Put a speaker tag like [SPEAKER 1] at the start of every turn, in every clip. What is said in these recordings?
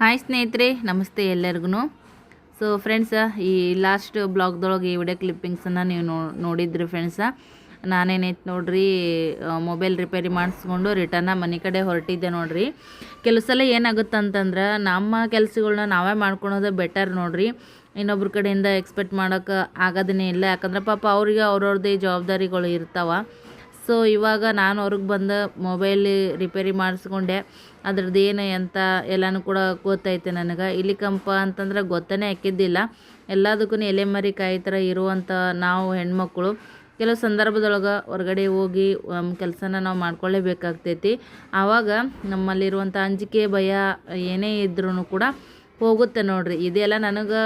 [SPEAKER 1] Hi ಸ್ನೇಹಿತರೆ. ನಮಸ್ತೆ ಎಲ್ಲರಿಗೂ. ಸೊ ಫ್ರೆಂಡ್ಸ ಈ ಲಾಸ್ಟ್ ಬ್ಲಾಗ್ದೊಳಗೆ ಈ ವಿಡಿಯೋ ಕ್ಲಿಪ್ಪಿಂಗ್ಸನ್ನು ನೀವು ನೋ, ನೋಡಿದ್ರಿ ಫ್ರೆಂಡ್ಸ ನಾನೇನೈತೆ ನೋಡ್ರಿ ಮೊಬೈಲ್ ರಿಪೇರಿ ಮಾಡಿಸ್ಕೊಂಡು ರಿಟರ್ನ ಮನೆ ಕಡೆ ಹೊರಟಿದ್ದೆ ನೋಡ್ರಿ. ಕೆಲವು ಸಲ ಏನಾಗುತ್ತೆ ಅಂತಂದ್ರೆ ನಮ್ಮ ಕೆಲಸಗಳನ್ನ ನಾವೇ ಮಾಡ್ಕೊಳೋದು ಬೆಟರ್ ನೋಡ್ರಿ. ಇನ್ನೊಬ್ರ ಕಡೆಯಿಂದ ಎಕ್ಸ್ಪೆಕ್ಟ್ ಮಾಡೋಕೆ ಆಗೋದೇ ಇಲ್ಲ. ಯಾಕಂದ್ರೆ ಪಾಪ ಅವ್ರಿಗೆ ಅವ್ರವ್ರದೇ ಜವಾಬ್ದಾರಿಗಳು ಇರ್ತಾವೆ. ಸೊ ಇವಾಗ ನಾನು ಅವ್ರಿಗೆ ಬಂದು ಮೊಬೈಲ್ ರಿಪೇರಿ ಮಾಡಿಸ್ಕೊಂಡೆ. ಅದ್ರದ್ದು ಏನು ಎಂತ ಎಲ್ಲನೂ ಕೂಡ ಗೊತ್ತೈತೆ ನನಗೆ. ಇಲ್ಲಿ ಕಂಪ ಅಂತಂದ್ರೆ ಗೊತ್ತನೇ ಹಾಕಿದ್ದಿಲ್ಲ. ಎಲ್ಲದಕ್ಕೂ ಎಲೆಮರಿ ಕಾಯಿ ಥರ ಇರುವಂಥ ನಾವು ಹೆಣ್ಮಕ್ಳು. ಕೆಲವು ಸಂದರ್ಭದೊಳಗೆ ಹೊರಗಡೆ ಹೋಗಿ ಕೆಲಸನ ನಾವು ಮಾಡ್ಕೊಳ್ಳೇಬೇಕಾಗ್ತೈತಿ ಆವಾಗ ನಮ್ಮಲ್ಲಿರುವಂಥ ಅಂಜಿಕೆ, ಭಯ ಏನೇ ಇದ್ರೂ ಕೂಡ ಹೋಗುತ್ತೆ ನೋಡ್ರಿ. ಇದೆಲ್ಲ ನನಗೆ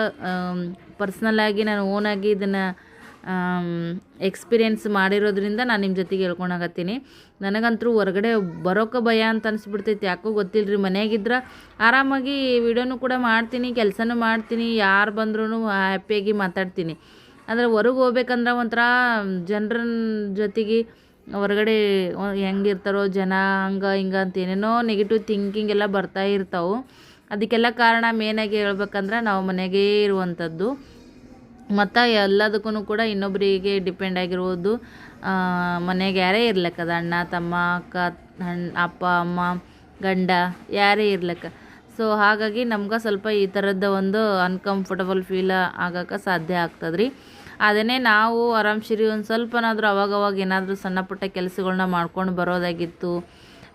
[SPEAKER 1] ಪರ್ಸ್ನಲ್ಲಾಗಿ ನಾನು ಓನಾಗಿ ಇದನ್ನು ಎಕ್ಸ್ಪೀರಿಯೆನ್ಸ್ ಮಾಡಿರೋದ್ರಿಂದ ನಾನು ನಿಮ್ಮ ಜೊತೆಗೆ ಹೇಳ್ಕೊಳಕತ್ತೀನಿ ನನಗಂತೂ ಹೊರಗಡೆ ಬರೋಕೆ ಭಯ ಅಂತ ಅನಿಸ್ಬಿಡ್ತೈತಿ. ಯಾಕೋ ಗೊತ್ತಿಲ್ಲ ರೀ ಮನೆಯಾಗಿದ್ರೆ ಆರಾಮಾಗಿ ವಿಡಿಯೋನು ಕೂಡ ಮಾಡ್ತೀನಿ, ಕೆಲಸನೂ ಮಾಡ್ತೀನಿ, ಯಾರು ಬಂದ್ರೂ ಹ್ಯಾಪಿಯಾಗಿ ಮಾತಾಡ್ತೀನಿ. ಆದರೆ ಹೊರಗೆ ಹೋಗ್ಬೇಕಂದ್ರೆ ಒಂಥರ ಜನರ ಜೊತೆಗೆ ಹೊರಗಡೆ ಹೆಂಗಿರ್ತಾರೋ ಜನ ಹಂಗೆ ಹಿಂಗೆ ಅಂತ ಏನೇನೋ ನೆಗೆಟಿವ್ ಥಿಂಕಿಂಗ್ ಎಲ್ಲ ಬರ್ತಾ ಇರ್ತಾವೆ. ಅದಕ್ಕೆಲ್ಲ ಕಾರಣ ಮೇನಾಗಿ ಹೇಳ್ಬೇಕಂದ್ರೆ ನಾವು ಮನೆಗೇ ಇರುವಂಥದ್ದು ಮತ್ತು ಎಲ್ಲದಕ್ಕೂ ಕೂಡ ಇನ್ನೊಬ್ಬರಿಗೆ ಡಿಪೆಂಡ್ ಆಗಿರ್ಬೋದು ಮನೆಗೆ ಯಾರೇ ಇರ್ಲಕ್ಕದ ಅಣ್ಣ, ತಮ್ಮ, ಅಕ್ಕ, ಅಣ್ಣ, ಅಪ್ಪ, ಅಮ್ಮ, ಗಂಡ ಯಾರೇ ಇರ್ಲಕ್ಕ. ಸೊ ಹಾಗಾಗಿ ನಮ್ಗೆ ಸ್ವಲ್ಪ ಈ ಥರದ ಒಂದು ಅನ್ಕಂಫರ್ಟಬಲ್ ಫೀಲ್ ಆಗಕ್ಕೆ ಸಾಧ್ಯ ಆಗ್ತದೆ ರೀ ಅದನ್ನೇ ನಾವು ಆರಾಮ್ಸಿರಿ ಒಂದು ಸ್ವಲ್ಪನಾದರೂ ಅವಾಗವಾಗ ಏನಾದರೂ ಸಣ್ಣ ಪುಟ್ಟ ಕೆಲಸಗಳನ್ನ ಮಾಡ್ಕೊಂಡು ಬರೋದಾಗಿತ್ತು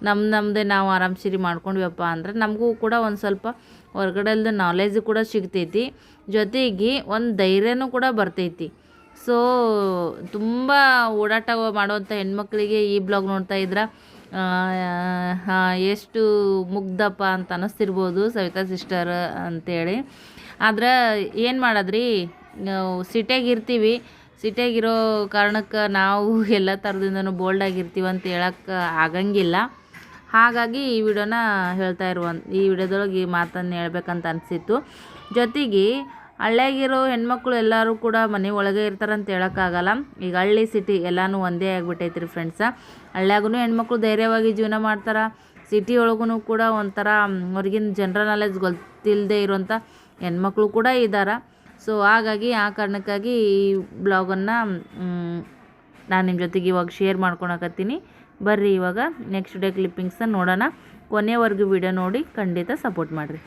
[SPEAKER 1] ನಮ್ಮ ನಮ್ಮದೇ ನಾವು ಆರಾಮ್ಸಿರಿ ಮಾಡ್ಕೊಂಡ್ವಪ್ಪ ಅಂದ್ರೆ ನಮಗೂ ಕೂಡ ಒಂದು ಸ್ವಲ್ಪ ಹೊರ್ಗಡೆಲ್ದು ನಾಲೆಜ್ ಕೂಡ ಸಿಗ್ತೈತಿ. ಜೊತೆಗೆ ಒಂದು ಧೈರ್ಯನೂ ಕೂಡ ಬರ್ತೈತಿ. ಸೊ ತುಂಬ ಓಡಾಟ ಮಾಡುವಂಥ ಹೆಣ್ಮಕ್ಳಿಗೆ ಈ ಬ್ಲಾಗ್ ನೋಡ್ತಾ ಇದ್ರೆ ಎಷ್ಟು ಮುಗ್ಧಪ್ಪ ಅಂತ ಅನ್ನಿಸ್ತಿರ್ಬೋದು ಸವಿತಾ ಸಿಸ್ಟರ್ ಅಂತೇಳಿ. ಆದ್ರೆ ಏನು ಮಾಡೋದ್ರಿ? ಸಿಟಿಯಾಗಿರ್ತೀವಿ. ಸಿಟಿಯಾಗಿರೋ ಕಾರಣಕ್ಕೆ ನಾವು ಎಲ್ಲ ಥರದಿಂದನೂ ಬೋಲ್ಡಾಗಿರ್ತೀವಿ ಅಂತ ಹೇಳಕ್ಕೆ ಆಗಂಗಿಲ್ಲ. ಹಾಗಾಗಿ ಈ ವಿಡಿಯೋನ ಹೇಳ್ತಾ ಇರುವ, ಈ ವಿಡಿಯೋದೊಳಗೆ ಈ ಮಾತನ್ನು ಹೇಳ್ಬೇಕಂತ ಅನಿಸಿತ್ತು. ಜೊತೆಗೆ ಹಳ್ಳಿಯಾಗಿರೋ ಹೆಣ್ಮಕ್ಳು ಎಲ್ಲರೂ ಕೂಡ ಮನೆ ಒಳಗೆ ಇರ್ತಾರಂತ ಹೇಳೋಕ್ಕಾಗಲ್ಲ. ಈಗ ಹಳ್ಳಿ ಸಿಟಿ ಎಲ್ಲನೂ ಒಂದೇ ಆಗಿಬಿಟ್ಟೈತೆ ರೀ ಫ್ರೆಂಡ್ಸ ಹಳ್ಳಿಯಾಗೂ ಹೆಣ್ಮಕ್ಳು ಧೈರ್ಯವಾಗಿ ಜೀವನ ಮಾಡ್ತಾರೆ. ಸಿಟಿ ಒಳಗೂ ಕೂಡ ಒಂಥರ ಹೊರಗಿನ ಜನರಲ್ ನಾಲೆಜ್ ಗೊತ್ತಿಲ್ಲದೆ ಇರೋಂಥ ಹೆಣ್ಮಕ್ಳು ಕೂಡ ಇದ್ದಾರೆ ಸೊ ಹಾಗಾಗಿ ಆ ಕಾರಣಕ್ಕಾಗಿ ಈ ಬ್ಲಾಗನ್ನು ನಾನು ನಿಮ್ಮ ಜೊತೆಗೆ ಇವಾಗ ಶೇರ್ ಮಾಡ್ಕೊಳಕತ್ತೀನಿ ಬರ್ರಿ ಇವಾಗ ನೆಕ್ಸ್ಟ್ ಡೇ ಕ್ಲಿಪ್ಪಿಂಗ್ಸನ್ನ ನೋಡೋಣ. ಕೊನೆವರೆಗೂ ವಿಡಿಯೋ ನೋಡಿ, ಖಂಡಿತ ಸಪೋರ್ಟ್ ಮಾಡಿರಿ.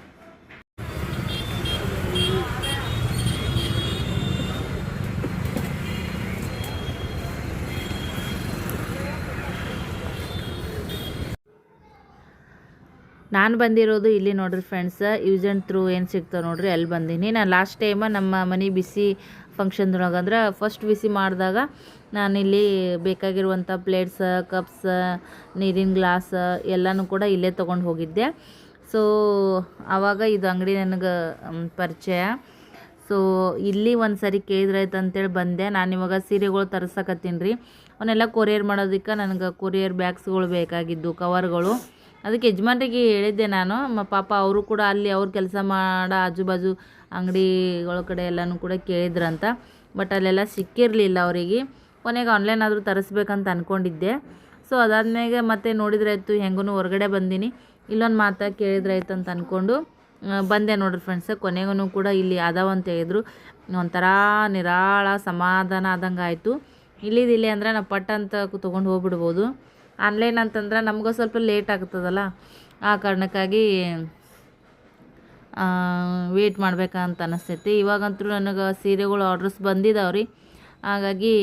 [SPEAKER 1] ನಾನು ಬಂದಿರೋದು ಇಲ್ಲಿ ನೋಡ್ರಿ ಫ್ರೆಂಡ್ಸ್ ಯೂಸ್ ಆ್ಯಂಡ್ ಥ್ರೂ ಏನು ಸಿಗ್ತಾವೆ ನೋಡ್ರಿ, ಅಲ್ಲಿ ಬಂದೀನಿ. ನಾನು ಲಾಸ್ಟ್ ಟೈಮ ನಮ್ಮ ಮನೆ ಬಿಸಿ ಫಂಕ್ಷನ್ದೊಳಗೆ ಅಂದ್ರೆ ಫಸ್ಟ್ ಬಿಸಿ ಮಾಡಿದಾಗ ನಾನಿಲ್ಲಿ ಬೇಕಾಗಿರುವಂಥ ಪ್ಲೇಟ್ಸ್, ಕಪ್ಸ್, ನೀರಿನ ಗ್ಲಾಸ್ ಎಲ್ಲನೂ ಕೂಡ ಇಲ್ಲೇ ತೊಗೊಂಡು ಹೋಗಿದ್ದೆ. ಸೊ ಆವಾಗ ಇದು ಅಂಗಡಿ ನನಗೆ ಪರಿಚಯ. ಸೊ ಇಲ್ಲಿ ಒಂದು ಸರಿ ಕೇಳಿದ್ರಾಯ್ತು ಅಂತೇಳಿ ಬಂದೆ. ನಾನು ಇವಾಗ ಸೀರೆಗಳು ತರಿಸಕತ್ತೀನಿ ರೀ. ಅವನ್ನೆಲ್ಲ ಕೊರಿಯರ್ ಮಾಡೋದಕ್ಕೆ ನನಗೆ ಕೊರಿಯರ್ ಬ್ಯಾಗ್ಸ್ಗಳು ಬೇಕಾಗಿದ್ದು, ಕವರ್ಗಳು. ಅದಕ್ಕೆ ಯಜಮಾನ್ರಿಗೆ ಹೇಳಿದ್ದೆ ನಾನು. ಪಾಪ ಅವರು ಕೂಡ ಅಲ್ಲಿ ಅವ್ರು ಕೆಲಸ ಮಾಡೋ ಆಜು ಬಾಜು ಅಂಗಡಿಗಳ ಕಡೆ ಎಲ್ಲನೂ ಕೂಡ ಕೇಳಿದ್ರಂತ. ಬಟ್ ಅಲ್ಲೆಲ್ಲ ಸಿಕ್ಕಿರಲಿಲ್ಲ ಅವರಿಗೆ. ಕೊನೆಗೆ ಆನ್ಲೈನ್ ಆದರೂ ತರಿಸ್ಬೇಕಂತ ಅಂದ್ಕೊಂಡಿದ್ದೆ ಸೊ ಅದಾದ್ಮೇಲೆ ಮತ್ತೆ ನೋಡಿದ್ರಾಯ್ತು ಹೆಂಗೂ ಹೊರಗಡೆ ಬಂದೀನಿ. ಇಲ್ಲೊಂದು ಮಾತಾ ಕೇಳಿದ್ರಾಯ್ತು ಅಂತ ಅಂದ್ಕೊಂಡು ಬಂದೆ ನೋಡ್ರಿ ಫ್ರೆಂಡ್ಸ್ ಕೊನೆಗೂ ಕೂಡ ಇಲ್ಲಿ ಅದಾವ ಅಂತ ಹೇಳಿದ್ರು. ಒಂಥರ ನಿರಾಳ, ಸಮಾಧಾನ ಆದಂಗೆ ಆಯಿತು. ಇಲ್ಲಿದಿಲ್ಲಿ ಅಂದರೆ ನಾವು ಪಟ್ಟ ಅಂತ ತೊಗೊಂಡು ಹೋಗ್ಬಿಡ್ಬೋದು. ಆನ್ಲೈನ್ ಅಂತಂದ್ರೆ ನಮಗೂ ಸ್ವಲ್ಪ ಲೇಟ್ ಆಗ್ತದಲ್ಲ. ಆ ಕಾರಣಕ್ಕಾಗಿ ವೇಟ್ ಮಾಡ್ಬೇಕಂತ ಅನಿಸ್ತೈತಿ. ಇವಾಗಂತೂ ನನಗೆ ಸೀರೆಗಳು ಆರ್ಡ್ರಸ್ ಬಂದಿದ್ದಾವೆ ರೀ ಹಾಗಾಗಿ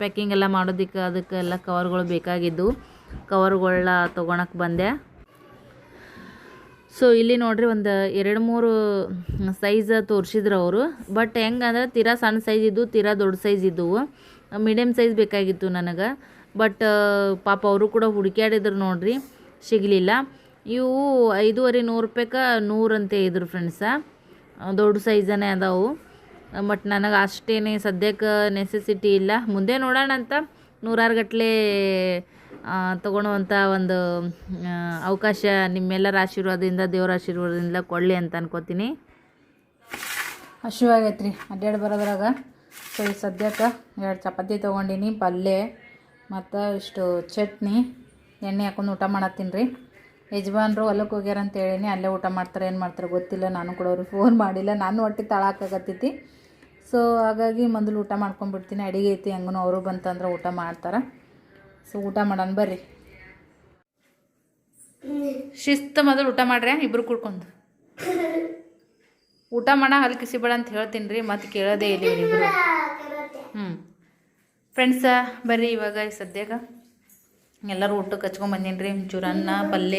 [SPEAKER 1] ಪ್ಯಾಕಿಂಗ್ ಎಲ್ಲ ಮಾಡೋದಕ್ಕೆ ಅದಕ್ಕೆಲ್ಲ ಕವರ್ಗಳು ಬೇಕಾಗಿದ್ದು. ಕವರ್ಗಳನ್ನ ತೊಗೊಳಕ್ಕೆ ಬಂದೆ. ಸೊ ಇಲ್ಲಿ ನೋಡಿರಿ ಒಂದು ಎರಡು ಮೂರು ಸೈಜ್ ತೋರಿಸಿದ್ರು ಅವರು. ಬಟ್ ಹೆಂಗಂದ್ರೆ ತೀರಾ ಸಣ್ಣ ಸೈಜ್ ಇದ್ದು, ತೀರಾ ದೊಡ್ಡ ಸೈಜ್ ಇದ್ದವು. ಮೀಡಿಯಮ್ ಸೈಜ್ ಬೇಕಾಗಿತ್ತು ನನಗೆ. ಬಟ್ ಪಾಪ ಅವರು ಕೂಡ ಹುಡುಕ್ಯಾಡಿದ್ರು ನೋಡಿರಿ, ಸಿಗಲಿಲ್ಲ. ಇವು ಐದೂವರೆ ನೂರು ರೂಪಾಯ್ಗೆ ನೂರಂತೆ ಇದ್ರು ಫ್ರೆಂಡ್ಸ ದೊಡ್ಡ ಸೈಜನೇ ಅದಾವು. ಬಟ್ ನನಗೆ ಅಷ್ಟೇನೇ ಸದ್ಯಕ್ಕೆ ನೆಸೆಸಿಟಿ ಇಲ್ಲ. ಮುಂದೆ ನೋಡೋಣ ಅಂತ ನೂರಾರು ಗಟ್ಟಲೆ ತೊಗೊಳುವಂಥ ಒಂದು ಅವಕಾಶ ನಿಮ್ಮೆಲ್ಲರ ಆಶೀರ್ವಾದದಿಂದ, ದೇವರ ಆಶೀರ್ವಾದದಿಂದ ಕೊಡಲಿ ಅಂತ ಅನ್ಕೋತೀನಿ.
[SPEAKER 2] ಹಸಿವಾಗೈತೆ ರೀ ಅಡ್ಡಾಡಿ ಬರೋದ್ರಾಗ. ಸೊ, ಈ ಸದ್ಯಕ್ಕೆ ಎರಡು ಚಪಾತಿ ತೊಗೊಂಡಿನಿ ಪಲ್ಯ ಮತ್ತು ಇಷ್ಟು ಚಟ್ನಿ, ಎಣ್ಣೆ ಹಾಕೊಂಡು ಊಟ ಮಾಡತ್ತೀನಿ ರೀ.
[SPEAKER 1] ಯಜಮಾನ್ರು ಹೊಲಕ್ಕೆ ಹೋಗ್ಯಾರ ಅಂತ ಹೇಳೀನಿ, ಅಲ್ಲೇ ಊಟ ಮಾಡ್ತಾರೆ, ಏನು ಮಾಡ್ತಾರೆ ಗೊತ್ತಿಲ್ಲ, ನಾನು ಕೂಡ ಅವ್ರಿಗೆ ಫೋನ್ ಮಾಡಿಲ್ಲ, ನಾನು ಹೊಟ್ಟೆ ತಳಾಕಾಗತ್ತೈತಿ ಸೊ ಹಾಗಾಗಿ ಮೊದಲು ಊಟ ಮಾಡ್ಕೊಂಡ್ಬಿಡ್ತೀನಿ, ಅಡಿಗೆ ಐತಿ ಹೆಂಗೂ ಅವರು ಬಂತಂದ್ರೆ ಊಟ ಮಾಡ್ತಾರೆ. ಸೊ ಊಟ ಮಾಡೋಣ ಬರ್ರಿ. ಶಿಸ್ತು ಮೊದಲು ಊಟ ಮಾಡ್ರಿ, ಇಬ್ರು ಕುಡ್ಕೊಂಡು. ಊಟ ಮಾಡ, ಹಲ್ ಕಿಸಿಬೇಡ ಅಂತ ಹೇಳ್ತೀನಿ ರೀ ಮತ್ತೆ ಕೇಳೋದೇ ಇಲ್ಲ ಹ್ಞೂ ಫ್ರೆಂಡ್ಸ ಬರ್ರಿ ಇವಾಗ ಸದ್ಯಾಗ ಎಲ್ಲರೂ ಊಟಕ್ಕೆ ಹಚ್ಕೊಂಡ್ ಬಂದೀನಿ ರೀ ಒಂಚೂರು ಅನ್ನ ಪಲ್ಯ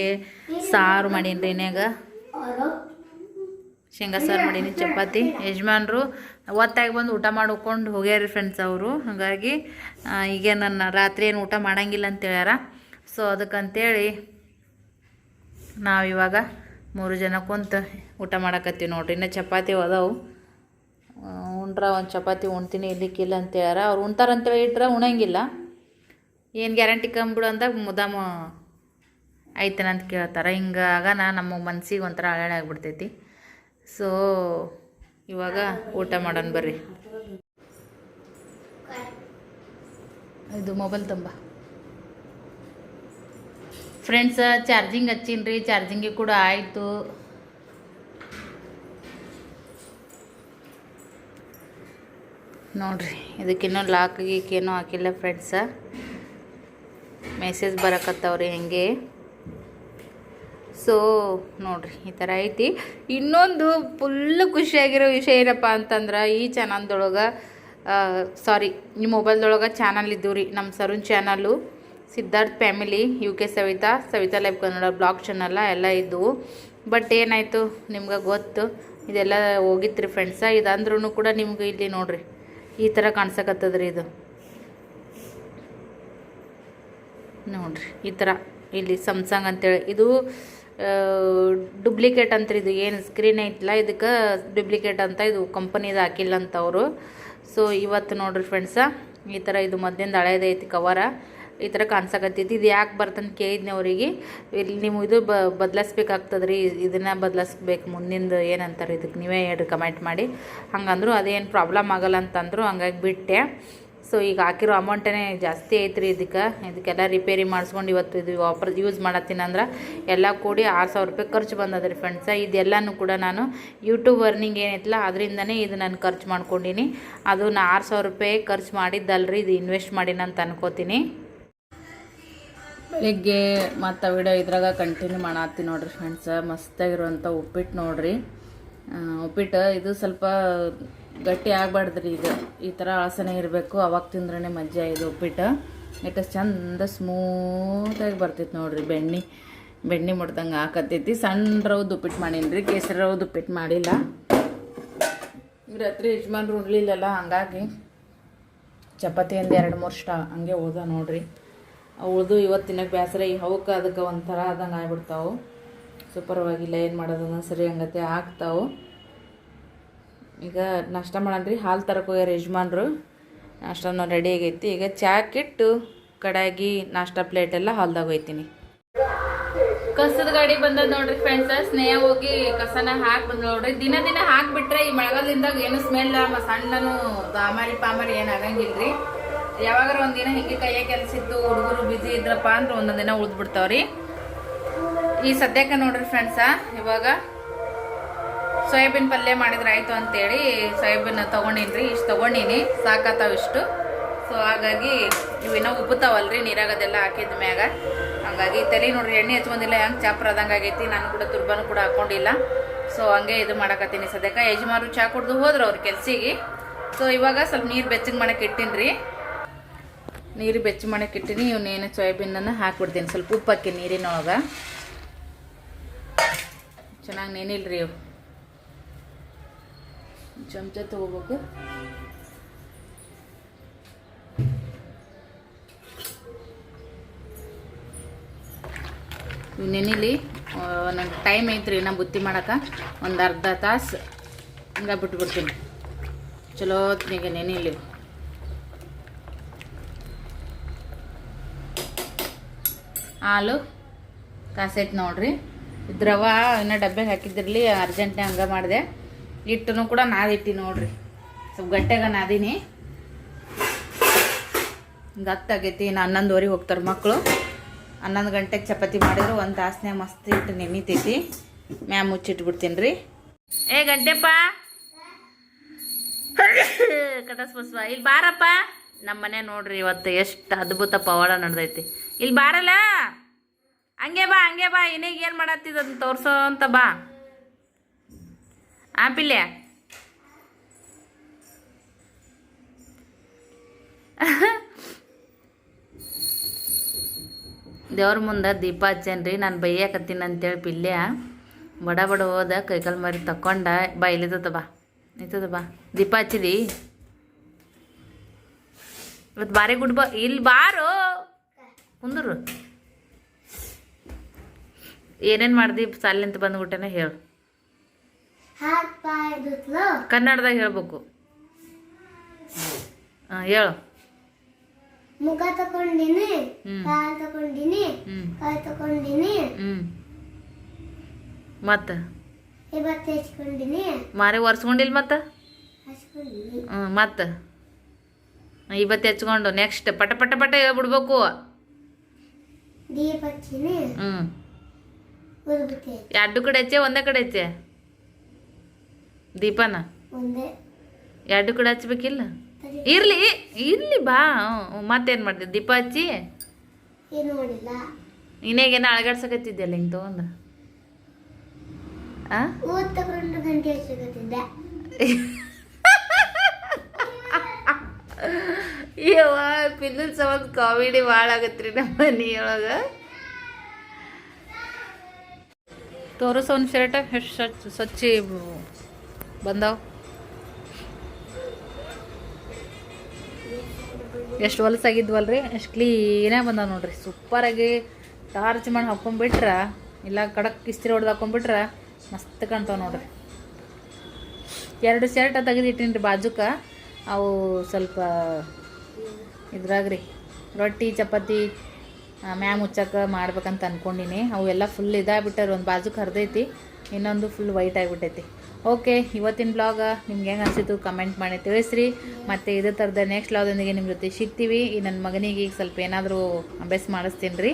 [SPEAKER 1] ಸಾರು ಮಾಡೀನಿ ರೀ ಇನ್ಯಾಗ ಶೇಂಗಾ ಸಾರು ಮಾಡೀನಿ, ಚಪಾತಿ. ಯಜಮಾನ್ರು ಒತ್ತಾಗಿ ಬಂದು ಊಟ ಮಾಡ್ಕೊಂಡು ಹೋಗ್ಯಾರಿ ಫ್ರೆಂಡ್ಸ್ ಅವರು. ಹಾಗಾಗಿ ಈಗ ನನ್ನ ರಾತ್ರಿ ಏನು ಊಟ ಮಾಡಂಗಿಲ್ಲ ಅಂತ ಹೇಳ್ಯಾರ. ಸೊ ಅದಕ್ಕಂತೇಳಿ ನಾವಿವಾಗ ಮೂರು ಜನ ಕುಂತು ಊಟ ಮಾಡಕತ್ತೀವಿ ನೋಡ್ರಿ. ಇನ್ನು ಚಪಾತಿ ಅದಾವು ಉಂಡ್ರ ಒಂದು ಚಪಾತಿ ಉಣ್ತೀನಿ ಇಲ್ಲಿಕ್ಕಿಲ್ಲ ಅಂತ ಹೇಳ್ಯಾರ. ಅವ್ರು ಉಣ್ತಾರಂತೇಳಿ ಇಟ್ರೆ ಉಣಂಗಿಲ್ಲ. ಏನು ಗ್ಯಾರಂಟಿ ಕಂಬಿಡು ಅಂದಾಗ ಮುದಾಮ ಐತೇನಂತ ಕೇಳ್ತಾರೆ. ಹಿಂಗಾಗ ನಮ್ಮ ಮನ್ಸಿಗೆ ಒಂಥರ ಹಳೆಣೆ ಆಗಿಬಿಡ್ತೈತಿ. ಸೊ ಇವಾಗ ಊಟ ಮಾಡೋಣ ಬರ್ರಿ. ಇದು ಮೊಬೈಲ್ ತುಂಬ. ಫ್ರೆಂಡ್ಸ್ ಚಾರ್ಜಿಂಗ್ ಹಚ್ಚೀನಿ ರೀ ಚಾರ್ಜಿಂಗಿಗೆ ಕೂಡ ಆಯಿತು. ನೋಡ್ರಿ, ಇದಕ್ಕಿನ್ನೂ ಲಾಕ್ ಗೀಕ್ ಏನೂ ಹಾಕಿಲ್ಲ ಫ್ರೆಂಡ್ಸ ಮೆಸೇಜ್ ಬರಕತ್ತವ್ರಿ ಹೆಂಗೆ? ಸೊ ನೋಡ್ರಿ, ಈ ಥರ ಐತಿ. ಇನ್ನೊಂದು ಫುಲ್ ಖುಷಿಯಾಗಿರೋ ವಿಷಯ ಏನಪ್ಪ ಅಂತಂದ್ರೆ, ಈ ಚಾನಲ್ದೊಳಗೆ ಸಾರಿ ನಿಮ್ಮ ಮೊಬೈಲ್ದೊಳಗೆ ಚಾನಲ್ ಇದ್ದು ರೀ ನಮ್ಮ Sarun channel Siddharth family U K Savita Savita life Kannada blog ಚಾನಲ್ಲ ಎಲ್ಲ ಇದ್ದವು ಬಟ್ ಏನಾಯಿತು ನಿಮ್ಗೆ ಗೊತ್ತು? ಇದೆಲ್ಲ ಹೋಗಿತ್ತು ರೀ ಫ್ರೆಂಡ್ಸ ಇದಂದ್ರೂ ಕೂಡ ನಿಮ್ಗೆ ಇಲ್ಲಿ ನೋಡಿರಿ, ಈ ಥರ ಕಾಣ್ಸಕತ್ತದ್ರಿ ಇದು. ನೋಡ್ರಿ. ಈ ಥರ ಇಲ್ಲಿ ಸಮ್ಸಂಗ್ ಅಂತೇಳಿ. ಇದು ಡುಪ್ಲಿಕೇಟ್ ಅಂತ ಇದು. ಏನು ಸ್ಕ್ರೀನ್ ಐತಲ್ಲ ಇದಕ್ಕೆ ಡುಪ್ಲಿಕೇಟ್ ಅಂತ ಇದು ಕಂಪನಿದು ಹಾಕಿಲ್ಲ ಅಂತ ಅವರು. ಸೊ ಇವತ್ತು ನೋಡ್ರಿ ಫ್ರೆಂಡ್ಸ ಈ ಥರ ಇದು ಮದ್ದಿಂದ ಹಳೇದೈತಿ ಕವರ ಈ ಥರ ಕಾಣಿಸಕತ್ತೈತಿ. ಇದು ಯಾಕೆ ಬರ್ತಂತ ಕೇಳಿದ್ನಿ ಅವರಿಗೆ. ಇಲ್ಲಿ ನೀವು ಇದು ಬ ಬದಲಾಯಿಸ್ಬೇಕಾಗ್ತದೆ ರೀ ಇದನ್ನು ಬದಲಾಯಿಸ್ಬೇಕು ಮುಂದಿಂದು ಏನಂತಾರೆ ಇದಕ್ಕೆ ನೀವೇ ಹೇಳ್ರಿ ಕಮೆಂಟ್ ಮಾಡಿ. ಹಂಗಂದ್ರು ಅದೇನು ಪ್ರಾಬ್ಲಮ್ ಆಗಲ್ಲ ಅಂತಂದ್ರು ಹಂಗಾಗಿ ಬಿಟ್ಟೆ. ಸೊ ಈಗ ಹಾಕಿರೋ ಅಮೌಂಟೇ ಜಾಸ್ತಿ ಐತ್ರಿ ಇದಕ್ಕೆ. ಇದಕ್ಕೆಲ್ಲ ರಿಪೇರಿ ಮಾಡಿಸ್ಕೊಂಡು ಇವತ್ತು ಇದು ವಾಪರ್ ಯೂಸ್ ಮಾಡತ್ತೀನಂದ್ರೆ ಎಲ್ಲ ಕೂಡಿ ಆರು ಸಾವಿರ ರೂಪಾಯಿ ಖರ್ಚು ಬಂದದ್ರಿ ಫ್ರೆಂಡ್ಸ ಇದೆಲ್ಲನೂ ಕೂಡ ನಾನು ಯೂಟ್ಯೂಬ್ ಅರ್ನಿಂಗ್ ಏನೈತಲ್ಲ ಅದರಿಂದನೇ ಇದು ನಾನು ಖರ್ಚು ಮಾಡ್ಕೊಂಡೀನಿ. ಅದು ನಾ ಆರು ಸಾವಿರ ರೂಪಾಯಿ ಖರ್ಚು ಮಾಡಿದ್ದಲ್ರಿ, ಇದು ಇನ್ವೆಸ್ಟ್ ಮಾಡೀನಿ ಅಂತ ಅನ್ಕೋತೀನಿ. ಬೆಳಿಗ್ಗೆ ಮತ್ತು ವಿಡಿಯೋ ಇದ್ರಾಗ ಕಂಟಿನ್ಯೂ ಮಾಡತ್ತೀನಿ ನೋಡ್ರಿ ಫ್ರೆಂಡ್ಸ ಮಸ್ತಾಗಿರುವಂಥ ಉಪ್ಪಿಟ್ಟು ನೋಡ್ರಿ. ಉಪ್ಪಿಟ್ಟು ಇದು ಸ್ವಲ್ಪ ಗಟ್ಟಿ ಆಗಬಾರ್ದ್ರಿ ಇದು ಈ ಥರ ಆಸನೆ ಇರಬೇಕು. ಅವಾಗ ತಿಂದ್ರೇ ಮಜ್ಜೆ ಇದು ಉಪ್ಪಿಟ್ಟು. ಯಾಕೆ ಚಂದ ಸ್ಮೂತಾಗಿ ಬರ್ತೈತೆ ನೋಡ್ರಿ ಬೆಣ್ಣೆ. ಬೆಣ್ಣೆ ಮುಟ್ದಂಗೆ ಹಾಕತ್ತೈತಿ. ಸಣ್ಣ ರವ್ದು ಉಪ್ಪಿಟ್ಟು ಮಾಡೀನಿ ರೀ ಕೇಸರಿ ರವ್ದು ಉಪ್ಪಿಟ್ಟು ಮಾಡಿಲ್ಲ. ರಾತ್ರಿ ಯಜಮಾನ್ರು ಉಣ್ಲಿಲ್ಲಲ್ಲ, ಹಂಗಾಗಿ ಚಪಾತಿ ಒಂದು ಎರಡು ಮೂರು ಸ್ಟಾ ಹಂಗೆ ಉಳ್ದ ನೋಡ್ರಿ. ಉಳ್ದು ತಿನ್ನೋಕೆ ಬೇಸರ ಈ ಅವಕ್ಕೆ ಅದಕ್ಕೆ ಒಂಥರ ಆದಂಗೆ ಆಗ್ಬಿಡ್ತಾವು. ಸೂಪರ್ವಾಗಿಲ್ಲ, ಏನು ಮಾಡೋದನ್ನ ಸರಿ ಹಂಗತೆ ಆಗ್ತಾವು. ಈಗ ನಾಷ್ಟ ರೀ ಹಾಲು ತರಕ್ಕೆ ಹೋಗ್ಯಾರ ಯಜಮಾನ್ರು. ನಾಷ್ಟನೂ ರೆಡಿ ಆಗೈತಿ. ಈಗ ಚಾಕಿಟ್ಟು ಕಡಾಗಿ ನಾಷ್ಟ ಪ್ಲೇಟ್ ಎಲ್ಲ ಹಾಲ್ದಾಗ ಹೋಯ್ತೀನಿ. ಕಸದ ಗಾಡಿ ಬಂದದ ನೋಡ್ರಿ ಫ್ರೆಂಡ್ಸ್ ಸ್ನೇಹ ಹೋಗಿ ಕಸನ ಹಾಕಿ ಬಂದ್ ನೋಡ್ರಿ. ದಿನ ದಿನ ಹಾಕ್ಬಿಟ್ರೆ ಈ ಮಳೆಗಾಲದಿಂದಾಗ ಏನು ಸ್ಮೆಲ್ ಸಣ್ಣನು ಆಮಾರಿ ಪಾಮಾರಿ ಏನು ಆಗಂಗಿಲ್ರಿ. ಯಾವಾಗಾರ ಒಂದಿನ ಹಿಂಗೆ ಕೈಯ ಕೆಲಸ ಇತ್ತು, ಹುಡುಗರು ಬಿಸಿ ಇದ್ರಪ್ಪ ಅಂದ್ರೆ ಒಂದೊಂದಿನ ದಿನ ಉಳ್ದ್ಬಿಡ್ತಾವ್ರಿ ಈ ಸದ್ಯಕ್ಕೆ ನೋಡ್ರಿ ಫ್ರೆಂಡ್ಸ ಇವಾಗ ಸೋಯಾಬೀನ್ ಪಲ್ಯ ಮಾಡಿದ್ರೆ ಆಯಿತು ಅಂತೇಳಿ ಸೋಯಾಬೀನ್ ತೊಗೊಂಡೀನಿ ಇಷ್ಟು ತೊಗೊಂಡೀನಿ, ಸಾಕತ್ತಾವ ಇಷ್ಟು. ಸೊ ಹಾಗಾಗಿ ಇವು ಇನ್ನೂ ಉಬ್ಬುತ್ತಾವಲ್ರಿ ನೀರಾಗದೆಲ್ಲ ಹಾಕಿದ ಮ್ಯಾಗ. ಹಂಗಾಗಿ ತಲೆ ನೋಡ್ರಿ, ಎಣ್ಣೆ ಹಚ್ಕೊಂಡಿಲ್ಲ, ಹೆಂಗೆ ಚಾಪ್ರ ಆದಂಗೆ ಆಗೈತಿ, ನಾನು ಕೂಡ ತುರ್ಬಾನು ಕೂಡ ಹಾಕೊಂಡಿಲ್ಲ. ಸೊ ಹಂಗೆ ಇದು ಮಾಡಕತ್ತೀನಿ ಸದ್ಯಕ್ಕೆ. ಯಜಮಾನ್ರು ಚಾ ಕುಡ್ದು ಹೋದ್ರು ಅವ್ರ ಕೆಲ್ಸಿಗೆ. ಸೊ ಇವಾಗ ಸ್ವಲ್ಪ ನೀರು ಬೆಚ್ಚಗೆ ಮಾಡಕ್ಕೆ ಇಟ್ಟೀನಿ ರೀ ನೀರು ಬೆಚ್ಚ ಮಾಡಕ್ಕೆ ಇಟ್ಟಿನಿ, ಇವನ್ನೇನು ಸೋಯಾಬೀನನ್ನು ಹಾಕ್ಬಿಡ್ತೀನಿ. ಸ್ವಲ್ಪ ಉಪ್ಪು ಹಾಕಿ ನೀರಿನೊಳಗೆ. ಚೆನ್ನಾಗಿ ನೆನಿಲ್ರಿ ಇವು. ಚಮಚ ತಗೋಬೇಕು. ನೆನಿಲಿ ನಂಗೆ ಟೈಮ್ ಐತ್ರಿ ನಾ ಬುತ್ತಿ ಮಾಡಕ್ಕೆ. ಒಂದು ಅರ್ಧ ತಾಸು ಹಿಂಗೆ ಬಿಟ್ಬಿಡ್ತೀನಿ. ಚಲೋ ಈಗ ನೆನಿಲಿ. ಹಾಲು ಕಾಸೈತೆ ನೋಡ್ರಿ. ದ್ರವ ಇನ್ನು ಡಬ್ಬೆಗೆ ಹಾಕಿದ್ದಿರಲಿ ಅರ್ಜೆಂಟ್ನೇ ಹಂಗೆ ಮಾಡಿದೆ. ಹಿಟ್ಟನ್ನು ಕೂಡ ನಾದಿಟ್ಟಿ ನೋಡ್ರಿ. ಸ್ವಲ್ಪ ಗಟ್ಟೆಗ ನಾದೀನಿ. ಗತ್ತಾಗೈತಿ ಇನ್ನು ಹನ್ನೊಂದುವರೆಗೆ ಹೋಗ್ತಾರೆ ಮಕ್ಕಳು ಹನ್ನೊಂದು ಗಂಟೆಗೆ ಚಪಾತಿ ಮಾಡಿದ್ರು, ಒಂದು ತಾಸನೇ ಮಸ್ತ್ ಇಟ್ಟು ನೆನಿತೈತಿ ಮ್ಯಾಮ್ ಮುಚ್ಚಿಟ್ಬಿಡ್ತೀನಿ ರೀ ಏ, ಗಂಟೆಪ್ಪ. ಕಟಸ್ ಬಸ್ವ ಇಲ್ಲಿ ಬಾರಪ್ಪ. ನಮ್ಮ ಮನೆ ನೋಡ್ರಿ ಇವತ್ತು ಎಷ್ಟು ಅದ್ಭುತ ಪವಾಡ ನಡೆದೈತಿ. ಇಲ್ಲಿ ಬಾರಲ್ಲ? ಹಂಗೆ ಬಾ ಹಂಗೆ ಬಾ. ಇನ್ನೀಗ ಏನು ಮಾಡತ್ತಿದ್ದು ತೋರಿಸೋ ಅಂತ ಬಾ. ಆಪಿಲ್ಯ ದೇವ್ರ ಮುಂದೆ ದೀಪ ಹಚ್ಚೇನ್ರಿ, ನಾನು ಬೈಯಾಕತ್ತೀನಿ ಅಂತೇಳಿ ಪಿಲ್ಯ ಬಡ ಬಡ ಹೋದ, ಕೈಕಾಲು ಮರಿ ತಕ್ಕೊಂಡ, ಬಾ ಬಾ ಇತ್ತದ ಬಾ. ದೀಪ ಹಚ್ಚಿದಿ? ಇವತ್ತು ಬಾರಿ ಗುಡ್ ಬಾ, ಇಲ್ಲಿ ಬಾರು. ಕುಂದ್ರು. ಏನೇನು ಮಾಡ್ದಿ ಸಾಲಿನಿಂದ ಬಂದ್ಬಿಟ್ಟೇನೆ ಹೇಳು. ಕನ್ನಡದಾಗ ಹೇಳ್ಬೇಕು. ಹಾಂ ಹೇಳು.
[SPEAKER 3] ಮುಖ ತಕೊಂಡಿನಿ. ಕಾಲ್ ತಕೊಂಡಿನಿ
[SPEAKER 1] ಹ್ಞೂ
[SPEAKER 3] ಕೈ ತಕೊಂಡಿನಿ
[SPEAKER 1] ಮತ್ತೆ ಮತ್ತು?
[SPEAKER 3] ಇವತ್ತು ಹೆಚ್ಕೊಂಡಿನಿ.
[SPEAKER 1] ಮಾರಿ ಒರೆಸ್ಕೊಂಡಿಲ್ಲ ಮತ್ತೆ? ಹ್ಞೂ ಮತ್ತು? ಇವತ್ತು ಹೆಚ್ಕೊಂಡು ನೆಕ್ಸ್ಟ್ ಪಟ ಪಟ ಪಟ ಹೇಳ್ಬಿಡ್ಬೇಕು.
[SPEAKER 3] ದೀಪ ಹಚ್ಚಿನಿ.
[SPEAKER 1] ಹ್ಞೂ ಎರಡು ಕಡೆ ಹಚ್ಚೆ ಒಂದೇ ಕಡೆ ಹಚ್ಚೆ? ದೀಪನ? ಎರಡು ಕೂಡ ಹಚ್ಬೇಕಿಲ್ಲ? ಇರ್ಲಿ ಇರ್ಲಿ ಬಾ. ಮತ್ತೇನು ಮಾಡ್ದೆ ದೀಪ ಹಚ್ಚಿ? ನೀನೇಗೇನ ತಗೊಂಡ್ರ ಹಿಂಗೆ ತೊಗೊಂಡು. ಆ?
[SPEAKER 3] ಊದ್ ತಗೊಂಡು ಗಂಟೆ ಹಚ್ಚಕತ್ತಿದ್ದೆ
[SPEAKER 1] ಯವ್ವ ಪಿಲ್ಲನ್ ಸಂಬಂಧ ಕಾಮಿಡಿ ಭಾಳ ಆಗತ್ರಿ ನಮ್ಮ ಮನೆಯೊಳಗೆ. ತೋರಿಸು ಒಂದು ಶರ್ಟ್ ಎಷ್ಟು ಸ್ವಚ್ಛ ಬಂದಾವ. ಎಷ್ಟು ಹೊಲಸಾಗಿದ್ವಲ್ರಿ? ಎಷ್ಟು ಕ್ಲೀನಾಗಿ ಬಂದಾವ ನೋಡ್ರಿ. ಸೂಪರಾಗಿ ಟಾರ್ಚ್ ಮಾಡಿ ಹಾಕೊಂಡ್ಬಿಟ್ರ ಇಲ್ಲ ಕಡಕ್ ಇಸ್ತ್ರಿ ಹೊಡೆದು ಹಾಕೊಂಡ್ಬಿಟ್ರ ಮಸ್ತ್ ಕಾಣ್ತಾವ ನೋಡ್ರಿ. ಎರಡು ಶರ್ಟ್ ತೆಗೆದಿಟ್ಟಿನಿ ಬಾಜುಕ. ಅವು ಸ್ವಲ್ಪ ಇದ್ರಾಗ್ರಿ, ರೊಟ್ಟಿ, ಚಪಾತಿ ಮ್ಯಾ ಮುಚ್ಚಕ್ಕೆ ಮಾಡ್ಬೇಕಂತ ಅಂದ್ಕೊಂಡಿನಿ ಎಲ್ಲ ಫುಲ್ ಇದಾಗ್ಬಿಟ್ಟಾರ ಒಂದು ಬಾಜುಕ್ ಹರಿದೈತಿ, ಇನ್ನೊಂದು ಫುಲ್ ವೈಟ್ ಆಗಿಬಿಟ್ಟೈತಿ. ಓಕೆ, ಇವತ್ತಿನ ಬ್ಲಾಗ ನಿಮ್ಗೆ ಹೆಂಗೆ ಅನಿಸಿತು ಕಮೆಂಟ್ ಮಾಡಿ ತಿಳಿಸ್ರಿ. ಮತ್ತು ಇದೇ ಥರದ ನೆಕ್ಸ್ಟ್ ಬ್ಲಾಗ್ದೊಂದಿಗೆ ನಿಮ್ಮ ಜೊತೆ ಸಿಗ್ತೀವಿ. ಈ ನನ್ನ ಮಗನಿಗೆ ಈಗ ಸ್ವಲ್ಪ ಏನಾದರೂ ಅಭ್ಯಾಸ ಮಾಡಿಸ್ತೀನಿ ರೀ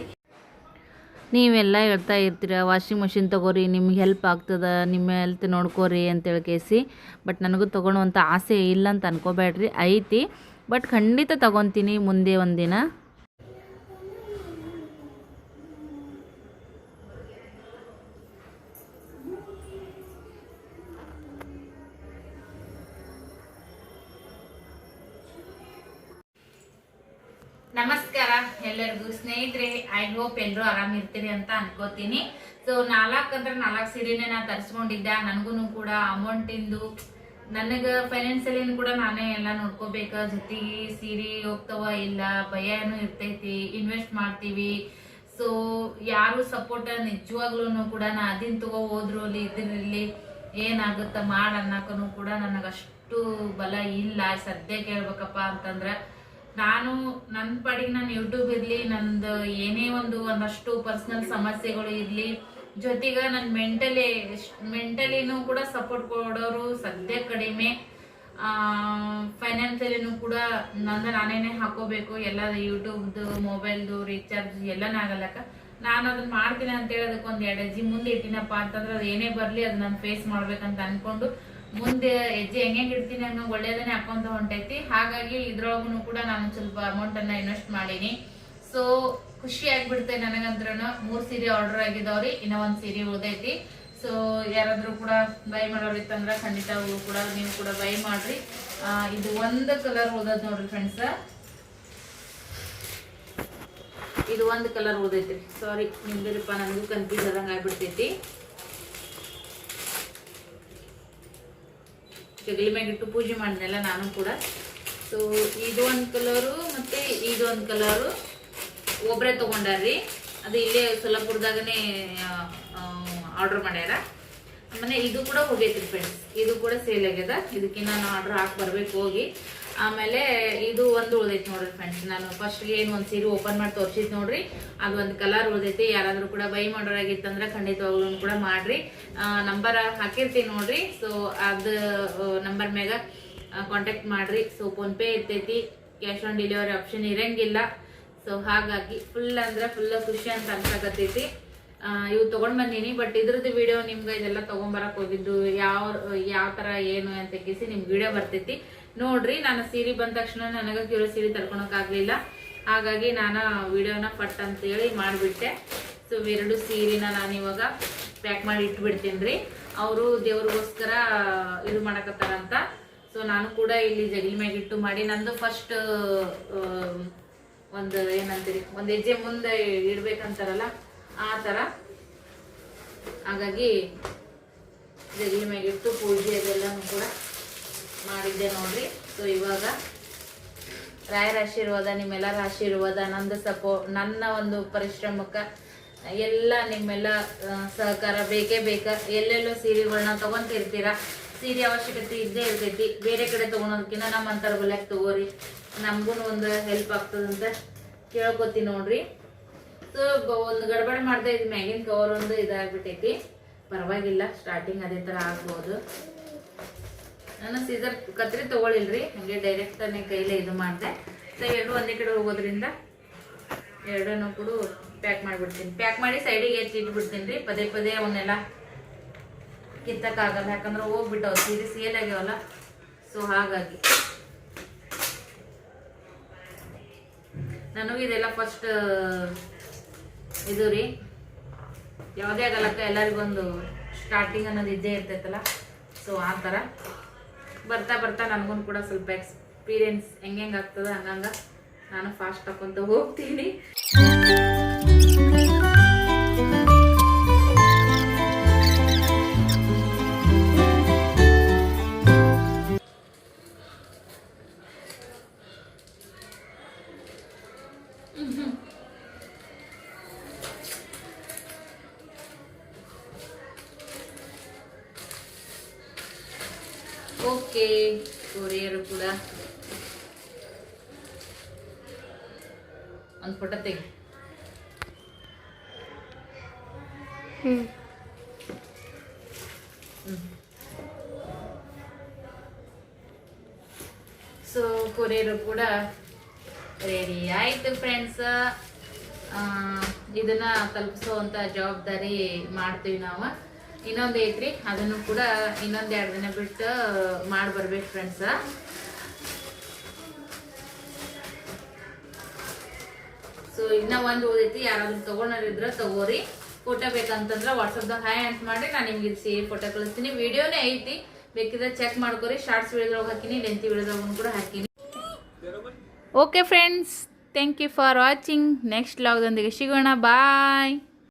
[SPEAKER 1] ನೀವೆಲ್ಲ ಹೇಳ್ತಾ ಇರ್ತೀರ ವಾಷಿಂಗ್ ಮಷಿನ್ ತೊಗೋರಿ, ನಿಮ್ಗೆ ಹೆಲ್ಪ್ ಆಗ್ತದ, ನಿಮ್ಮ ಹೆಲ್ತ್ ನೋಡ್ಕೋರಿ ಅಂತೇಳಿ ಕೇಸಿ ಬಟ್ ನನಗೂ ತೊಗೊಳುವಂಥ ಆಸೆ ಇಲ್ಲ ಅಂತ ಅನ್ಕೋಬೇಡ್ರಿ ಐತಿ. ಬಟ್ ಖಂಡಿತ ತೊಗೊತೀನಿ ಮುಂದೆ ಒಂದಿನ. ನಮಸ್ಕಾರ, ಎಲ್ಲರಿಗೂ ಸ್ನೇಹಿತರೆ ಐ ಹೋಪ್ ಎಲ್ಲರೂ ಆರಾಮಿರ್ತೀರಿ ಅಂತ ಅನ್ಕೋತೀನಿ. ಸೊ ನಾಲ್ಕು ಅಂದ್ರೆ ನಾಲ್ಕು ಸೀರೆನೇ ನಾ ತರಿಸ್ಕೊಂಡಿದ್ದೆ. ನನಗೂ ಕೂಡ ಅಮೌಂಟಿಂದು ನನಗೆ ಫೈನಾನ್ಸಿಯಲಿ ಕೂಡ ನಾನೇ ಎಲ್ಲ ನೋಡ್ಕೋಬೇಕ. ಜೊತೆಗೆ ಸೀರೆ ಹೋಗ್ತವ ಇಲ್ಲ, ಭಯನೂ ಇರ್ತೈತಿ ಇನ್ವೆಸ್ಟ್ ಮಾಡ್ತೀವಿ. ಸೊ ಯಾರು ಸಪೋರ್ಟ್ ನಿಜವಾಗ್ಲೂ ಕೂಡ ನಾ ಅದಿನ್ ತಗೋ ಹೋದ್ರು, ಅಲ್ಲಿ ಇದ್ರಲ್ಲಿ ಏನಾಗುತ್ತ ಮಾಡ ಅನ್ನಕನು ಕೂಡ ನನಗಷ್ಟು ಬಲ ಇಲ್ಲ. ಸದ್ಯಕ್ಕೆ ಹೇಳ್ಬೇಕಪ್ಪ ಅಂತಂದ್ರೆ ನಾನು ನನ್ನ ಪಾಡಿಗೆ ನಾನು ಯೂಟ್ಯೂಬ್ ಇರಲಿ, ನಂದು ಏನೇ ಒಂದು ಒಂದಷ್ಟು ಪರ್ಸ್ನಲ್ ಸಮಸ್ಯೆಗಳು ಇರಲಿ, ಜೊತೆಗೆ ನನ್ನ ಮೆಂಟಲಿ ಮೆಂಟಲಿನೂ ಕೂಡ ಸಪೋರ್ಟ್ ಕೊಡೋರು ಸದ್ಯ ಕಡಿಮೆ. ಫೈನಾನ್ಸಿಯಲಿನೂ ಕೂಡ ನಂದು ನಾನೇನೆ ಹಾಕೋಬೇಕು, ಎಲ್ಲ ಯೂಟ್ಯೂಬ್ದು ಮೊಬೈಲ್ದು ರೀಚಾರ್ಜ್ ಎಲ್ಲನೇ ಆಗಲ್ಲಕ್ಕ ನಾನು ಅದನ್ನ ಮಾಡ್ತೀನಿ ಅಂತ ಹೇಳಿ ಅದಕ್ಕೆ ಒಂದು ಎರಡು ಜಿ ಮುಂದೆ ಇಟ್ಟಿನಪ್ಪ ಅಂತಂದ್ರೆ ಅದು ಏನೇ ಬರಲಿ, ಅದು ನಾನು ಫೇಸ್ ಮಾಡ್ಬೇಕಂತ ಅನ್ಕೊಂಡು ಮುಂದೆ ಹೆಜ್ಜೆ ಹೆಂಗೆ ಇಡ್ತೀನಿ ಅನ್ನೋ ಒಳ್ಳೇದನ್ನೇ ಹಾಕೊಂತ ಹೊಂಟೈತಿ. ಹಾಗಾಗಿ ಇದ್ರೊಳಗೂ ಕೂಡ ನಾನು ಸ್ವಲ್ಪ ಅಮೌಂಟ್ ಅನ್ನ ಇನ್ವೆಸ್ಟ್ ಮಾಡೀನಿ. ಸೊ ಖುಷಿ ಆಗ್ಬಿಡುತ್ತೆ ನನಗಂತ್ರ ಮೂರ್ ಸೀರೆ ಆರ್ಡರ್ ಆಗಿದಾವ್ರಿ, ಇನ್ನ ಒಂದ್ ಸೀರೆ ಉಳ್ದೈತಿ. ಸೊ ಯಾರಾದ್ರೂ ಕೂಡ ಬೈ ಮಾಡೋರಿತ್ತಂದ್ರ ಖಂಡಿತ ಕೂಡ, ನೀವು ಕೂಡ ಬೈ ಮಾಡ್ರಿ. ಇದು ಒಂದ್ ಕಲರ್ ಉಳ್ದದ್ ನೋಡ್ರಿ ಫ್ರೆಂಡ್ಸ್ ಇದು ಒಂದ್ ಕಲರ್ ಉಳ್ದೈತ್ರಿ. ಸಾರಿ ನಿಮ್ದಿರಪ್ಪ ನನಗೂ ಕನ್ಫ್ಯೂಸ್ ಆದಂಗ ಆಗ್ಬಿಡ್ತೈತಿ. ಜಗಲಿ ಮ್ಯಾಗಿಟ್ಟು ಪೂಜೆ ಮಾಡಿದೆಲ್ಲ ನಾನು ಕೂಡ. ಸೊ ಇದು ಒಂದು ಕಲರು ಮತ್ತು ಇದು ಒಂದು ಕಲರು ಒಬ್ಬರೇ ತೊಗೊಂಡಾರ್ರಿ. ಅದು ಇಲ್ಲೇ ಸೊಲ್ಲಾಪುರದಾಗನೇ ಆರ್ಡರ್ ಮಾಡ್ಯಾರ. ಆಮೇಲೆ ಇದು ಕೂಡ ಹೋಗೈತ್ರಿ ಫ್ರೆಂಡ್ಸ್ ಇದು ಕೂಡ ಸೇಲ್ ಆಗ್ಯದ. ಇದಕ್ಕೆ ನಾನು ಆರ್ಡರ್ ಹಾಕಿ ಬರ್ಬೇಕು ಹೋಗಿ. ಆಮೇಲೆ ಇದು ಒಂದು ಉಳ್ದೈತಿ ನೋಡ್ರಿ ಫ್ರೆಂಡ್ಸ್ ನಾನು ಫಸ್ಟ್ಗೆ ಏನು ಒಂದು ಸೀರೆ ಓಪನ್ ಮಾಡಿ ತೋರಿಸಿದ್ ನೋಡ್ರಿ. ಅದು ಒಂದು ಕಲರ್ ಉಳ್ದೈತಿ. ಯಾರಾದರೂ ಕೂಡ ಬೈ ಮಾಡೋರಾಗಿತ್ತಂದ್ರೆ ಖಂಡಿತವಾಗ್ಲೂ ಕೂಡ ಮಾಡಿರಿ. ನಂಬರ್ ಹಾಕಿರ್ತೀನಿ ನೋಡ್ರಿ. ಸೊ ಅದು ನಂಬರ್ ಮ್ಯಾಗ ಕಾಂಟ್ಯಾಕ್ಟ್ ಮಾಡಿರಿ. ಸೊ ಫೋನ್ಪೇ ಇರ್ತೈತಿ. ಕ್ಯಾಶ್ ಆನ್ ಡೆಲಿವರಿ ಆಪ್ಷನ್ ಇರಂಗಿಲ್ಲ. ಸೊ ಹಾಗಾಗಿ ಫುಲ್ ಅಂದ್ರೆ ಫುಲ್ ಖುಷಿ ಅಂತ ಅನ್ಸಕತ್ತೈತಿ. ಇವು ತಗೊಂಡ್ ಬಂದೀನಿ ಬಟ್ ಇದ್ರದ್ದು ವಿಡಿಯೋ ನಿಮ್ಗೆ ಇದೆಲ್ಲ ತಗೊಂಬರಕ್ ಹೋಗಿದ್ದು, ಯಾವ ಯಾವ ತರ, ಏನು ಅಂತ ಕೇಸಿ ನಿಮ್ಗೆ ವಿಡಿಯೋ ಬರ್ತೈತಿ. ನೋಡ್ರಿ, ನಾನು ಸೀರೆ ಬಂದ ತಕ್ಷಣ ನನಗೆ ಕಿರೋ ಸೀರೆ ತರ್ಕೊಳಕ್ ಆಗ್ಲಿಲ್ಲ. ಹಾಗಾಗಿ ನಾನು ವಿಡಿಯೋನ ಪಟ್ ಅಂತೇಳಿ ಮಾಡಿಬಿಟ್ಟೆ. ಸೊ ಎರಡು ಸೀರೆನ ನಾನು ಇವಾಗ ಪ್ಯಾಕ್ ಮಾಡಿ ಇಟ್ಬಿಡ್ತೀನಿ ರೀ ಅವರು ದೇವ್ರಿಗೋಸ್ಕರ ಇದು ಮಾಡಕತ್ತಾರಂತ ಸೊ ನಾನು ಕೂಡ ಇಲ್ಲಿ ಜಗಲಿ ಮ್ಯಾಗ ಇಟ್ಟು ಮಾಡಿ, ನಂದು ಫಸ್ಟ್ ಒಂದು ಏನಂತೀರಿ, ಒಂದು ಹೆಜ್ಜೆ ಮುಂದೆ ಇಡ್ಬೇಕಂತಾರಲ್ಲ ಆ ಥರ. ಹಾಗಾಗಿ ಜಗಲಿ ಮೇಲಿಟ್ಟು ಪೂಜೆ ಅದೆಲ್ಲನೂ ಕೂಡ ಮಾಡಿದ್ದೆ ನೋಡ್ರಿ. ಸೊ ಇವಾಗ ರಾಯರ ಆಶೀರ್ವಾದ, ನಿಮ್ಮೆಲ್ಲರ ಆಶೀರ್ವಾದ, ನಂದು ಸಪೋ, ನನ್ನ ಒಂದು ಪರಿಶ್ರಮಕ್ಕೆ ಎಲ್ಲ ನಿಮ್ಮೆಲ್ಲ ಸಹಕಾರ ಬೇಕೇ ಬೇಕ? ಎಲ್ಲೆಲ್ಲೋ ಸೀರೆಗಳನ್ನ ತಗೊಂತಿರ್ತೀರ? ಸೀರೆ ಅವಶ್ಯಕತೆ ಇದ್ದೇ ಇರ್ತೈತಿ. ಬೇರೆ ಕಡೆ ತಗೊಳೋದಕ್ಕಿಂತ ನಮ್ಮ ಅಂತರ ತಗೋರಿ. ನಮಗೂ ಒಂದು ಹೆಲ್ಪ್ ಆಗ್ತದಂತ ಕೇಳ್ಕೊತೀನಿ ನೋಡ್ರಿ. ಸೊ ಒಂದು ಗಡಬಡ ಮಾಡ್ದೆ ಇದು ಮ್ಯಾಗಿನ ಕವರ್ ಒಂದು ಇದಾಗ್ಬಿಟ್ಟೈತಿ ಪರವಾಗಿಲ್ಲ ಸ್ಟಾರ್ಟಿಂಗ್ ಅದೇ ತರ ಆಗ್ಬೋದು. ನಾನು ಸೀಸರ್ ಕತ್ರಿ ತಗೊಳಿಲ್ರಿ, ಹಂಗೆ ಡೈರೆಕ್ಟ್ ತಾನೆ ಕೈಲೇ ಇದು ಮಾಡಿದೆ. ಸೊ ಎರಡು ಒಂದೇ ಕಡೆ ಹೋಗೋದ್ರಿಂದ ಎರಡನ್ನೂ ಕೂಡ ಪ್ಯಾಕ್ ಮಾಡಿಬಿಡ್ತೀನಿ. ಪ್ಯಾಕ್ ಮಾಡಿ ಸೈಡಿಗೆ ಎತ್ತಿ ಇಟ್ಬಿಡ್ತೀನಿ ರೀ, ಪದೇ ಪದೇ ಅವನ್ನೆಲ್ಲ ಕಿತ್ತಕ್ಕಾಗಲ್ಲ ಯಾಕಂದ್ರೆ ಹೋಗ್ಬಿಟ್ಟವು, ಸೀರೆ ಸೇಲ್ ಆಗ್ಯಾವಲ್ಲ. ಸೊ ಹಾಗಾಗಿ. ನನಗೂ ಇದೆಲ್ಲ ಫಸ್ಟ್ ಇದು ರೀ. ಯಾವುದೇ ಆಗಲಕ್ಕ ಎಲ್ಲರಿಗೊಂದು ಸ್ಟಾರ್ಟಿಂಗ್ ಅನ್ನೋದು ಇದ್ದೇ ಇರ್ತೈತಲ್ಲ? ಸೊ ಆ ಥರ. ಬರ್ತಾ ಬರ್ತಾ ನನಗೂ ಕೂಡ ಸ್ವಲ್ಪ ಎಕ್ಸ್ಪೀರಿಯನ್ಸ್ ಹೆಂಗೆ ಆಗ್ತದೆ ಹಂಗಂಗೆ ನಾನು ಫಾಸ್ಟ್ ಹಾಕೊಂತ ಹೋಗ್ತೀನಿ. ಕೂಡ ಒಂದು ಫೋಟೋ ತೆಗಿ.
[SPEAKER 3] ಹ್ಞೂ
[SPEAKER 1] ಸೊ ಕೊರಿಯರು ಕೂಡ ರೆಡಿ ಆಯಿತು ಫ್ರೆಂಡ್ಸ್ ಇದನ್ನ ತಲುಪಿಸುವಂಥ ಜವಾಬ್ದಾರಿ ಮಾಡ್ತೀವಿ ನಾವು. ಇನ್ನೊಂದು ಐತ್ರಿ ಅದನ್ನು ಕೂಡ ಇನ್ನೊಂದು ಎರಡು ದಿನ ಬಿಟ್ಟು ಮಾಡಿ ಬರ್ಬೇಕು ಫ್ರೆಂಡ್ಸ್ ಇನ್ನ ಒಂದು ಓದೈತಿ, ಯಾರಾದ್ರೂ ತಗೊಂಡಿದ್ರ ತಗೋರಿ. ಫೋಟೋ ಬೇಕಂತಂದ್ರೆ ವಾಟ್ಸಪ್ದಾಗ ಹಾಯ್ ಅಂತ ಮಾಡಿ ನಾನು ನಿಮ್ಗೆ ಇದು ಸೇರಿ ಫೋಟೋ ಕಳಿಸ್ತೀನಿ. ವಿಡಿಯೋನೇ ಐತಿ, ಬೇಕಿದ್ರೆ ಚೆಕ್ ಮಾಡ್ಕೊರಿ. ಶಾರ್ಟ್ಸ್ ವಿಡಿಯೋದ್ರೊಳಗೆ ಹಾಕಿನಿ ಲೆಂತಿ ವಿಡಿಯೋದ್ರೊಳಗೂ ಕೂಡ ಹಾಕಿನಿ. Okay friends thank you for watching next ಲಾಗ್ದೊಂದಿಗೆ ಸಿಗೋಣ. ಬಾಯ್